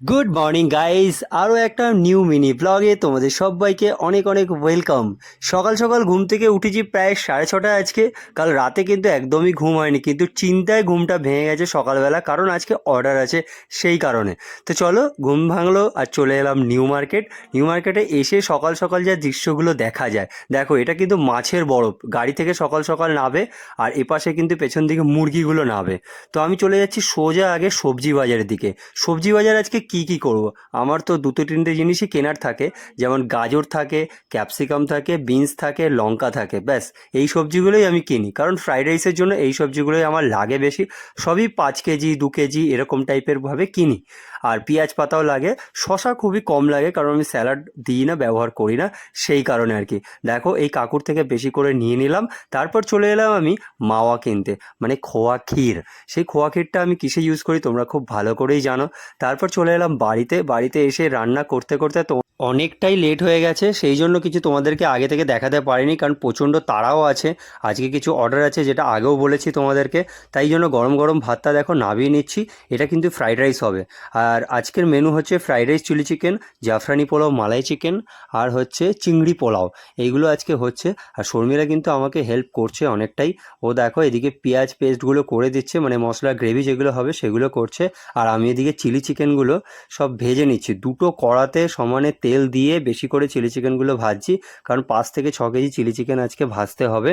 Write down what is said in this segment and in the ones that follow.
Good morning guys আরও একটা new mini ব্লগে তোমাদের সবাইকে অনেক অনেক ওয়েলকাম সকাল সকাল ঘুম থেকে উঠেছি প্রায় সাড়ে ছটা আজকে। কাল রাতে কিন্তু একদমই ঘুম হয়নি, কিন্তু চিন্তায় ঘুমটা ভেঙে গেছে সকালবেলা, কারণ আজকে অর্ডার আছে সেই কারণে। তো চলো, ঘুম ভাঙলো আর চলে এলাম নিউ মার্কেট নিউ মার্কেটে এসে সকাল সকাল যা দৃশ্যগুলো দেখা যায়। দেখো, এটা কিন্তু মাছের বরফ। গাড়ি থেকে সকাল সকাল নাবে আর এপাশে কিন্তু পেছন দিকে মুরগিগুলো নাবে তো আমি চলে যাচ্ছি সোজা আগে সবজি বাজারের দিকে। সবজি বাজার আজকে কি কি করব? আমার তো দুটো তিনটে জিনিসই কেনার থাকে। যেমন গাজর থাকে ক্যাপসিকাম থাকে বিনস থাকে, লঙ্কা থাকে, ব্যাস। এই সবজিগুলোই আমি কিনি। কারণ ফ্রাইড রাইসের জন্য এই সবজিগুলোই আমার লাগে বেশি। সবই পাঁচ কেজি, দু কেজি এরকম টাইপের ভাবে কিনি। আর পেঁয়াজ পাতাও লাগে। শশা খুবই কম লাগে, কারণ আমি স্যালাড দিই না, ব্যবহার করি না, সেই কারণে আর কি দেখো, এই কাকুর থেকে বেশি করে নিয়ে নিলাম। তারপর চলে এলাম আমি মাওয়া কিনতে মানে খোয়া ক্ষীর। সেই খোয়া ক্ষীরটা আমি কিসে ইউজ করি তোমরা খুব ভালো করেই জানো। তারপর চলে এলাম বাড়িতে বাড়িতে এসে রান্না করতে করতে তো অনেকটাই লেট হয়ে গেছে, সেই জন্য কিছু তোমাদেরকে আগে থেকে দেখাতে পারিনি, কারণ প্রচণ্ড তাড়াও আছে। আজকে কিছু অর্ডার আছে যেটা আগেও বলেছি তোমাদেরকে, তাই জন্য গরম গরম ভাতটা দেখো নাবিয়ে নিচ্ছি, এটা কিন্তু ফ্রাইড রাইস হবে। আর আজকের মেনু হচ্ছে ফ্রাইড রাইস চিলি চিকেন জাফরানি পোলাও, মালাই চিকেন আর হচ্ছে চিংড়ি পোলাও। এইগুলো আজকে হচ্ছে, আর শর্মিলা কিন্তু আমাকে হেল্প করছে অনেকটাই। ও দেখো এদিকে পেঁয়াজ পেস্টগুলো করে দিচ্ছে মানে মশলা গ্রেভি যেগুলো হবে সেগুলো করছে, আর আমি এদিকে চিলি চিকেনগুলো সব ভেজে নিচ্ছি। দুটো কড়াতে সমানে তেল দিয়ে বেশি করে চিলি চিকেনগুলো ভাজছি, কারণ পাঁচ থেকে ছ কেজি চিলি চিকেন আজকে ভাজতে হবে।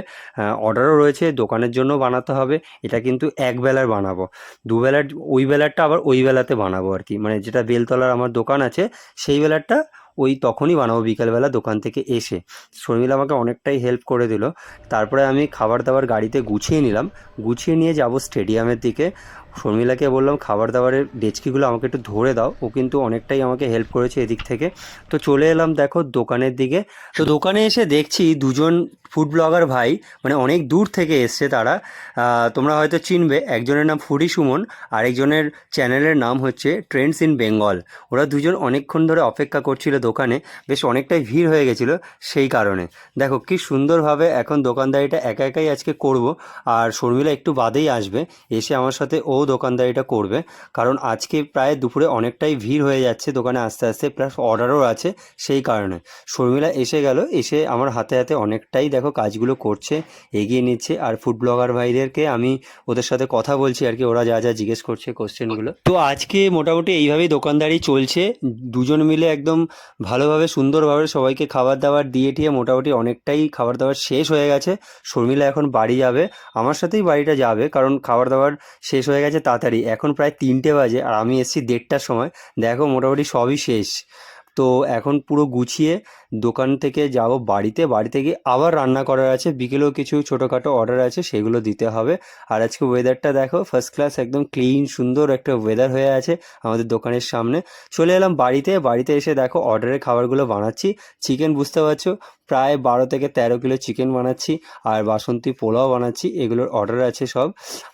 অর্ডারও রয়েছে, দোকানের জন্য বানাতে হবে, এটা কিন্তু এক বেলার বানাবো। দুবেলার ওই বেলারটা আবার ওই বেলাতে বানাবো আর কি। মানে যেটা বেলতলার আমার দোকান আছে, সেই বেলারটা ওই তখনই বানাবো, বিকালবেলা দোকান থেকে এসে। শর্মিলা আমাকে অনেকটাই হেল্প করে দিল। তারপরে আমি খাবার দাবার গাড়িতে গুছিয়ে নিলাম। গুছিয়ে নিয়ে যাব স্টেডিয়ামের দিকে। শর্মিলাকে বললাম, খাবার দাবারের ডেচকিগুলো আমাকে একটু ধরে দাও। ও কিন্তু অনেকটাই আমাকে হেল্প করেছে এদিক থেকে। তো চলে এলাম দেখো দোকানের দিকে। তো দোকানে এসে দেখছি দুজন ফুড ব্লগার ভাই মানে অনেক দূর থেকে এসছে তারা। তোমরা হয়তো চিনবে, একজনের নাম ফুডি সুমন, আরেকজনের চ্যানেলের নাম হচ্ছে ট্রেন্ডস ইন বেঙ্গল ওরা দুজন অনেকক্ষণ ধরে অপেক্ষা করছিল দোকানে, বেশ অনেকটাই ভিড় হয়ে গেছিল সেই কারণে। দেখো কি সুন্দরভাবে এখন দোকানদারিটা একা একাই আজকে করব, আর শর্মিলা একটু বাদেই আসবে। এসে আমার সাথে ও দোকানদারিটা করবে। কারণ আজকে প্রায় দুপুরে অনেকটাই ভিড় হয়ে যাচ্ছে দোকানে আস্তে আস্তে প্লাস অর্ডারও আছে সেই কারণে। শর্মিলা এসে গেল, এসে আমার হাতে হাতে অনেকটাই দেখো কাজগুলো করছে, এগিয়ে নিচ্ছে। আর ফুড ব্লগার ভাইদেরকে আমি ওদের সাথে কথা বলছি আর কি, ওরা যা যা জিজ্ঞেস করছে কোশ্চেনগুলো তো আজকে মোটামুটি এইভাবেই দোকানদারি চলছে। দুজন মিলে একদম ভালোভাবে, সুন্দরভাবে সবাইকে খাবার দাবার দিয়ে টিয়ে মোটামুটি অনেকটাই খাবার দাবার শেষ হয়ে গেছে। শর্মিলা এখন বাড়ি যাবে। আমার সাথেই বাড়িটা যাবে, কারণ খাবার দাবার শেষ হয়ে গেছে তাড়াতাড়ি। এখন প্রায় তিনটে বাজে আর আমি এসেছি দেড়টার সময়। দেখো মোটামুটি সবই শেষ। তো এখন পুরো গুছিয়ে দোকান থেকে যাব বাড়িতে। বাড়িতে গিয়ে আবার রান্না করার আছে। বিকেলেও কিছু ছোটোখাটো অর্ডার আছে, সেগুলো দিতে হবে। আর আজকে ওয়েদারটা দেখো ফার্স্ট ক্লাস একদম ক্লিন সুন্দর একটা ওয়েদার হয়ে আছে আমাদের দোকানের সামনে। চলে এলাম বাড়িতে। বাড়িতে এসে দেখো অর্ডারের খাবারগুলো বানাচ্ছি। চিকেন বুঝতে পারছ? প্রায় বারো থেকে তেরো কিলো চিকেন বানাচ্ছি। আর বাসন্তী পোলাও বানাচ্ছি। এগুলোর অর্ডার আছে সব।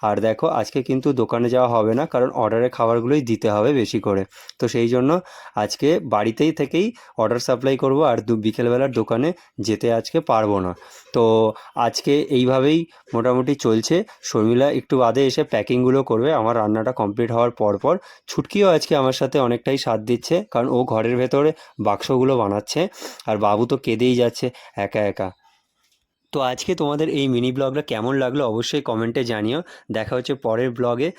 আর দেখো আজকে কিন্তু দোকানে যাওয়া হবে না, কারণ অর্ডারের খাবারগুলোই দিতে হবে বেশি করে। তো সেই জন্য আজকে বাড়িতেই থেকেই অর্ডার সাপ্লাই করব আর দু বিকেলবেলার দোকানে যেতে আজকে পারব না। তো আজকে এইভাবেই মোটামুটি চলছে। শর্মিলা একটু বাদে এসে প্যাকিংগুলো করবে। আমার রান্নাটা কমপ্লিট হওয়ার পর পর ছুটকিও আজকে আমার সাথে অনেকটাই সাথ দিচ্ছে, কারণ ও ঘরের ভেতরে বাক্সগুলো বানাচ্ছে আর বাবু তো কেঁদেই যাচ্ছে একা একা। তো আজকে তোমাদের এই মিনি ব্লগটা কেমন লাগল অবশ্যই কমেন্টে জানিও। দেখা হচ্ছে পরের ব্লগে